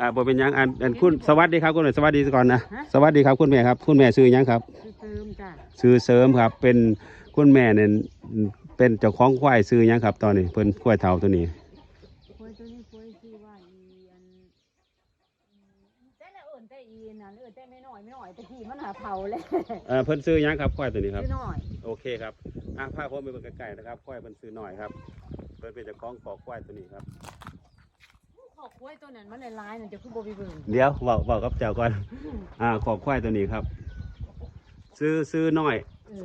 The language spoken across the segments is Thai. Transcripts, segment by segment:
อ่าบ่เป็นหยังอันอันคุณสวัสดีครับคุณแม่สวัสดีก่อนนะฮะสวัสดีครับคุณแม่ครับคุณแม่ซื้อหยังครับคือเติมจ้ะซื้อเสริมครับ เป็นคุณแม่เนี่ยเป็นเจ้าของควายซื้อหยังครับ ตอนนี้เพิ่นควายเฒ่าตัวนี้ป่วยตัวนี้ป่วยชื่อว่าอีอันแต่ละเอิญแต่อีนั่นเอิญแต่ไม่น้อยไม่น้อยตะกี้มันหาเผาเลยเอ่อเพิ่นซื้อหยังครับควายตัวนี้ครับ ชื่อน้อยโอเคครับอะพาผมไปเบิ่งใกล้ๆนะครับควายเพิ่นซื้อหน่อยครับเพิ่นเป็นเจ้าของขอควายตัวนี้ครับ ขอกล้วยตัวนั้นมันลายๆนั่นจะคือโบวิเบิร์นเดี๋ยวเว้าเว้ากับเจ้าก่อน อ่าขอควายตัวนี้ครับ ซื้อซื้อหน่อย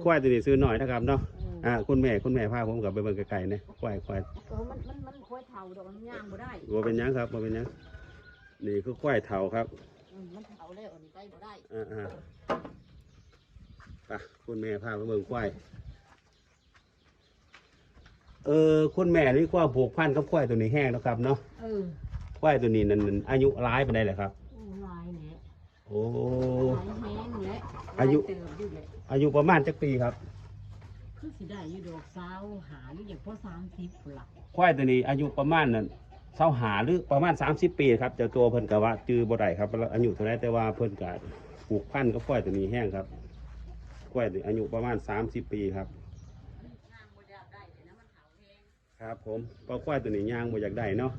ควายตัวนี้ซื้อหน่อยนะครับเนาะ อ่าคุณแม่คุณแม่พาผมกลับไปเบิ่งไกลๆนะควายควายเออมันมันมันควายเผาดอกมันย่างบ่ได้บ่เป็นหยังครับบ่เป็นหยังนี่คือควายเฒ่าครับอืมมันเผาแล้วอันนี้ไปบ่ได้อ่าอ่าไปคุณแม่พาไปเบิ่งควายเออคุณแม่นี่ความผูกพันกับควายตัวนี้แห้งแล้วครับเนาะ เออ ควายตัวนี้นั่นนั่นอายุร้ายปานใดแหละครับโอ้ลายแหละโอ้ลายแห้งแหละอายุลเติมอยู่แหละอายุประมาณจักปีครับ คือสิได้อยู่ดอกสาวหาอยู่อย่างพ่อสามสิบพุ่นละควายตัวนี้อายุประมาณนั้นเศร้าหาหรือประมาณ 30 ปีครับเจ้าตัวเพิ่นก็ว่าจื้อบ่ได้ครับอายุเท่าไหรแต่ว่าเพิ่นก็ผูกพันกับควายตัวนี้แห้งครับควายตัวนี้อายุประมาณ 30 ปีครับย่างบ่ได้ได้แต่นะมันเผาแห้งครับผมเพราะควายตัวนี้ย่างบ่อยากได้เนาะ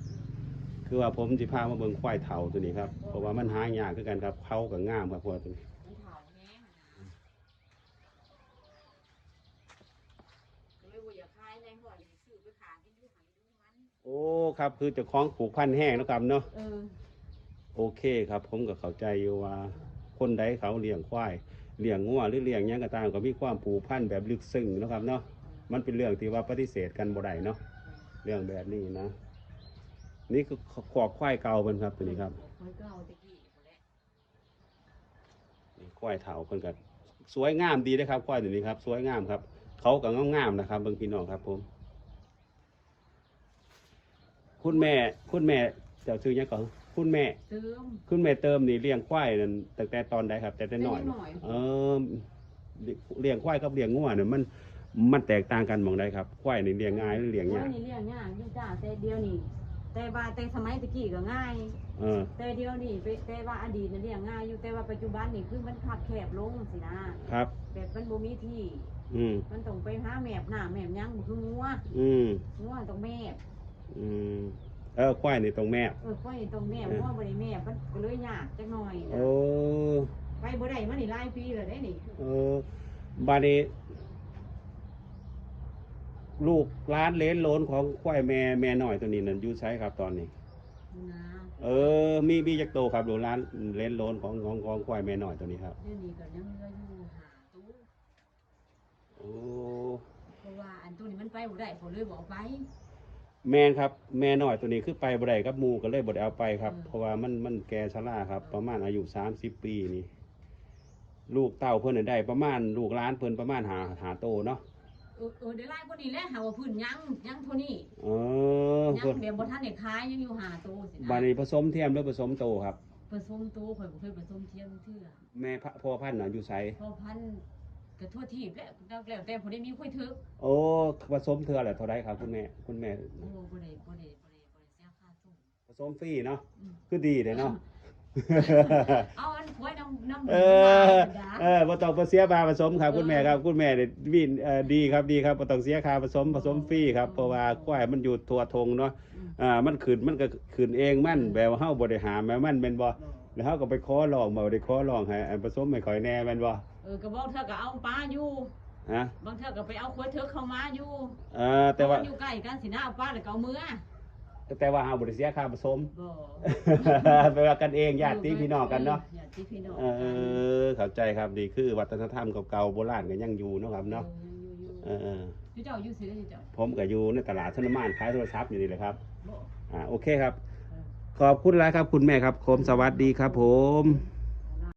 คือว่าผมสิพามาเบิ่งควายเฒ่าตัวนี้ครับ เพราะว่ามันหายากคือกันครับเขาก็งามครับควายตัวนี้มันเผาแห้งนะก็เลยว่าอย่าคายในหัวอย่าซื้อไปขายกินดูไหดูมันโอ้ครับ คือเจ้าของผูกพันแห้งเนาะครับเนาะเออโอเคครับ ผมก็เข้าใจอยู่ว่า คนใดเขาเลี้ยงควายเลี้ยงงัวหรือเลี้ยงหยังก็ตามก็มีความผูกพันแบบลึกซึ้งเนาะครับเนาะมันเป็นเรื่องที่ว่าปฏิเสธกันบ่ได้เนาะเรื่องแบบนี้นะ นี่คือขอกควายเก่าเพิ่นครับตัวนี้ครับคอยเก่าตะกี้พุ่นแหละนี่ควายเถาเพิ่นก็สวยงามดีนะครับควายตัวนี้ครับ สวยงามครับ เขาก็งามๆนะครับเบิ่งพี่น้องครับผม คุณแม่ คุณแม่เจ้าชื่อหยังก่อนคุณแม่ เติม คุณแม่เติมนี่เลี้ยงควายนั่นตั้งแต่ตอนใดครับ แต่แต่น้อย แต่น้อย เออเลี้ยงควายกับเลี้ยงงัวเนี่ยมันมันแตกต่างกันหมองใดครับ ควายนี่เลี้ยงง่ายหรือเลี้ยงยากโอ้นี่เลี้ยงยากอยู่จ้าแต่เดียวนี่ แต่ว่าแต่สมัยตะกี้ก็ง่าย เออ แต่เดียวนี่ไปแต่ว่าอดีตน่ะเลี้ยงง่ายอยู่แต่ว่าปัจจุบันนี่คือมันขับแคบลงสินะครับ แบบมันบ่มีที่ อืม มันต้องไปหาแมบหน้าแมบหยังบ่คืองัวอืม งัวต้องแมบอืม เออควายนี่ตรงแม่ เออค่อยต้องแมบงัวบ่ได้แมบมันก็เลยยากจักหน่อยนะโอ้ ไปบ่ได้มานี่หลายปีแล้วได้นี่ เออบาดนี้ ลูกร้านเลนโลนของควายแม่แม่น้อยตัวนี้นั่นอยู่ใช้ครับตอนนี้ นะเออ มีมีจักโตครับลูกร้านเลนโลนของของของควายแม่น้อยตัวนี้ครับเดี๋ยวนี้ก็ยังเหลืออยู่หาตู้โอ้เพราะว่าอันตัวนี้มันไปบ่ได้ผมเลยบอกไป แม่นครับ แม่น้อยตัวนี้คือไปบ่ได้กับหมูก็เลยบ่ได้เอาไปครับ อืม เพราะว่ามันมันแก่ชราครับ ประมาณอายุ30ปีนี่ ลูกเต้าเพิ่นนะได้ประมาณลูกร้านเพิ่นประมาณหาหาโตเนาะ เออเออเดี๋ยวไล่คนนี้แหละหาว่าพื้นยังยังเท่านี้เออยัเพิ่นงเดี๋ยวบ่ทันได้ขายยังอยู่หาโตสินะบาดนี้ผสมเทียมหรือผสมโตครับ ผสมโตข่อยบ่เคยผสมเทียมเทื่อแม่พะพ่อพันธุ์น่ะอยู่ไสพอพันธุ์ก็ทั่วทีบแล้วแล้วแล้วแต่ผมได้มีค่อยถึกโอ้ผสมเทื่อแหละเท่าไรครับคุณแม่คุณแม่ โอ้บ่ได้บ่ได้บ่ได้บ่ได้เสียค่าส่งผสมฟรีเนาะอืมคือดีเลยเนาะ เอาอันควย น้ำน้ำเออเออบ่ต้องไปเสียบาผสมครับ คุณแม่ครับคุณแม่เนี่ยวินเอ่อดีครับดีครับบ่ต้องเสียค่าผสมผสมฟรีครับเพราะว่าควายมันอยู่ทั่วทงเนาะอ่ามันขึ้นมันก็ขึ้นเองมันแบบว่าเฮาบ่ได้หาแม่มันแม่นบ่แล้วเฮาก็ไปขอร้องบ่ได้ขอร้องให้อันผสมให้ข่อยแน่แม่นบ่เออก็บอกเธอก็เอาปลาอยู่ฮะบางเธอก็ไปเอาควยเธอเข้ามาอยู่เออแต่ว่าเพระมันอยู่ใกล้กันสินะเอาปลาแล้วก็เอามือ แต่ว่าเฮาบ่ได้เสียค่าผสม บ่ไปว่ากันเองญาติพี่น้องกันเนาะ ญาติพี่น้องเออเข้าใจครับดีคือวัฒนธรรมเก่าๆโบราณก็ยังอยู่เนาะครับเนาะเออเอออยู่เจ้าอยู่ซื้ออยู่เจ้าผมก็อยู่ในตลาดชนมานขายโทรศัพท์อยู่นี่แหละครับ บ่ อ่าโอเคครับ ขอบคุณหลายครับคุณแม่ครับผมสวัสดีครับผม